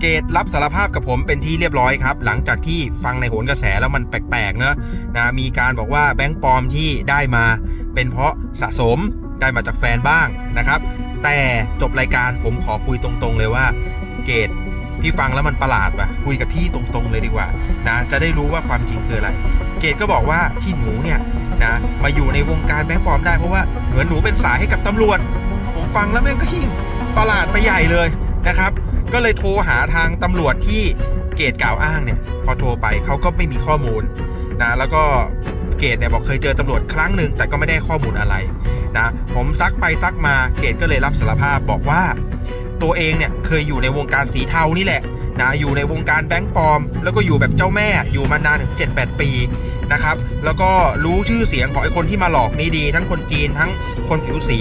เกตรับสารภาพกับผมเป็นที่เรียบร้อยครับ หลังจากที่ฟังในโหนกระแสแล้วมันแปลกๆเนอะนะมีการบอกว่าแบงค์ปลอมที่ได้มา เป็นเพราะสะสมได้มาจากแฟนบ้างนะครับ แต่จบรายการผมขอคุยตรงๆ เลยว่า เกตพี่ฟังแล้วมันประหลาดว่ะคุยกับพี่ตรงๆเลยดีกว่านะจะได้รู้ว่าความจริงคืออะไร เกตก็บอกว่าที่หนูเนี่ยนะมาอยู่ในวงการแบงค์ปลอมได้เพราะว่าเหมือนหนูเป็นสายให้กับตำรวจ ผมฟังแล้วแม่งก็ยิ่งประหลาดไปใหญ่เลยนะครับ ก็เลยโทรหาทางตำรวจที่เกตกล่าวอ้างเนี่ย พอโทรไปเขาก็ไม่มีข้อมูลนะแล้วก็เกตเนี่ยบอกเคยเจอตำรวจครั้งหนึ่งแต่ก็ไม่ได้ข้อมูลอะไรนะผมซักไปซักมาเกตก็เลยรับสารภาพบอกว่า ตัวเองเนี่ยเคยอยู่ในวงการสีเทานี่แหละนะอยู่ในวงการแบงก์ปลอม แล้วก็อยู่แบบเจ้าแม่อยู่มานานถึง 7-8 ปีนะครับ แล้วก็รู้ชื่อเสียงของไอ้คนที่มาหลอกนี้ดี ทั้งคนจีนทั้งคนผิวสี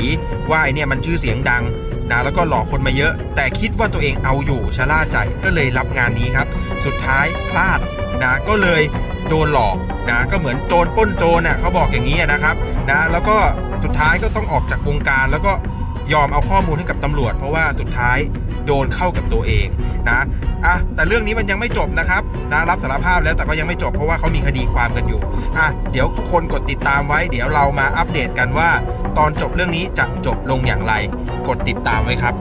ว่าไอ้เนี่ยมันชื่อเสียงดัง นะแล้วก็หลอกคนมาเยอะ แต่คิดว่าตัวเองเอาอยู่ชะล่าใจก็เลยรับงานนี้ครับ สุดท้ายพลาดนะก็เลยโดนหลอกนะก็เหมือนโจรป้นโจรน่ะเขาบอกอย่างนี้นะครับนะแล้วก็สุดท้ายก็ต้องออกจากวงการแล้วก็ ยอมเอาข้อมูลให้กับตำรวจ เพราะว่าสุดท้ายโดนเข้ากับตัวเองนะอะแต่เรื่องนี้มันยังไม่จบนะครับนะรับสารภาพแล้วแต่ก็ยังไม่จบเพราะว่าเขามีคดีความกันอยู่อะเดี๋ยวทุกคนกดติดตามไว้ เดี๋ยวเรามาอัปเดตกันว่า ตอนจบเรื่องนี้จะจบลงอย่างไร กดติดตามไว้ครับ